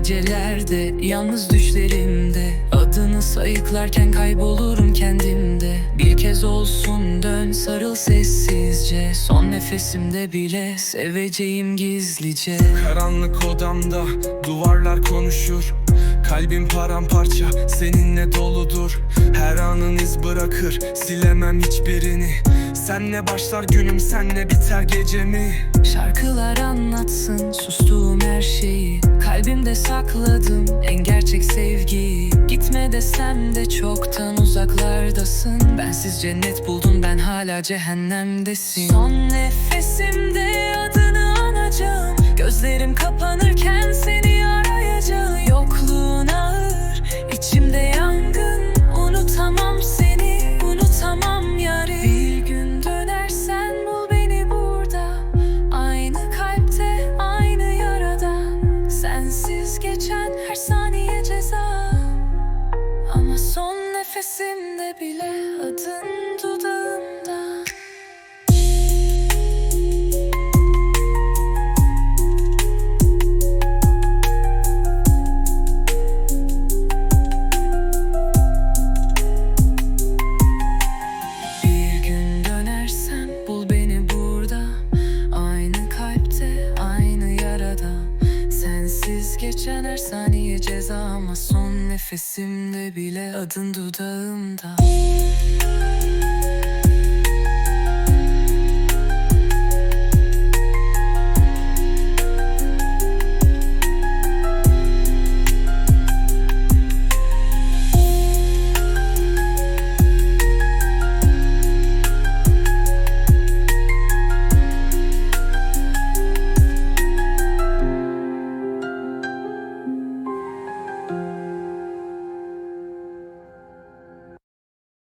gecelerde Yalnız düşlerimde. Adını sayıklarken kaybolurum kendimde. Bir kez olsun dön sarıl sessizce. Son nefesimde bile seveceğim gizlice. Karanlık odamda duvarlar konuşur. Kalbim paramparça seninle doludur. Her anın iz bırakır silemem hiçbirini Senle başlar günüm senle biter gecemi. Şarkılar anlatsın sustuğum her şeyi. Kalbimde sakladım en gerçek sevgiyi. Gitme desem de çoktan uzaklardasın. Bensiz cennet buldun ben hala cehennemdesin. Son nefesimde adını anacağım. Gözlerim kapanırken geçen her saniye ceza. Ama son nefesimde bile adın dudağımda geçen her saniye ceza Ama son nefesimde bile adın dudağımda